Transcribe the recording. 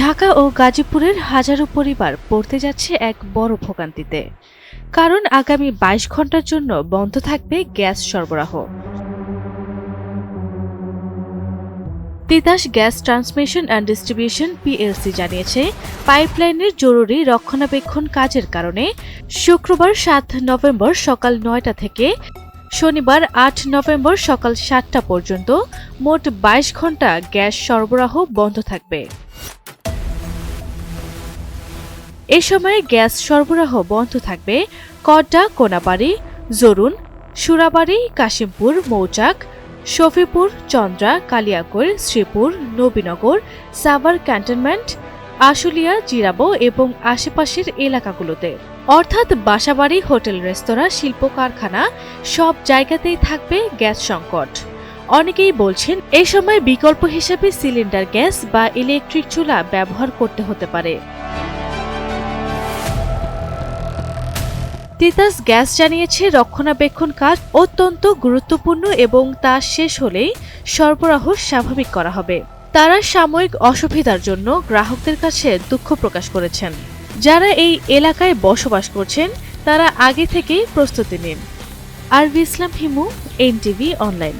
ঢাকা ও গাজীপুরের হাজারো পরিবার পড়তে যাচ্ছে এক বড় ভোগান্তিতে। কারণ আগামী বাইশ ঘণ্টার জন্য বন্ধ থাকবে গ্যাস সরবরাহ। Titas gas transmission and distribution PLC জানিয়েছে, পাইপলাইনের জরুরি রক্ষণাবেক্ষণ কাজের কারণে শুক্রবার সাত নভেম্বর সকাল নয়টা থেকে শনিবার আট নভেম্বর সকাল সাতটা পর্যন্ত মোট বাইশ ঘণ্টা গ্যাস সরবরাহ বন্ধ থাকবে। এ সময় গ্যাস সরবরাহ বন্ধ থাকবে। কড্ডা, কোনাবাড়ি, জরুন, সুরাবাড়ি, কাশিমপুর, মৌচাক, শফিপুর, চন্দ্রা কালিয়াকৈর শ্রীপুর, নবীনগর, সাভার ক্যান্টনমেন্ট, আশুলিয়া, জিরাবো এবং আশেপাশের এলাকাগুলোতে। অর্থাৎ বাসাবাড়ি, হোটেল, রেস্তোরাঁ, শিল্প কারখানা সব জায়গাতেই থাকবে গ্যাস সংকট। অনেকেই বলছেন এই সময় বিকল্প হিসেবে সিলিন্ডার গ্যাস বা ইলেকট্রিক চুলা ব্যবহার করতে হতে পারে। তিতাস গ্যাস জানিয়েছে, রক্ষণাবেক্ষণ কাজ অত্যন্ত গুরুত্বপূর্ণ এবং তা শেষ হলেই সরবরাহ স্বাভাবিক করা হবে। তারা সাময়িক অসুবিধার জন্য গ্রাহকদের কাছে দুঃখ প্রকাশ করেছেন। যারা এই এলাকায় বসবাস করছেন, তারা আগে থেকেই প্রস্তুতি নিন। আর ইসলাম হিমু, এনটিভি অনলাইন।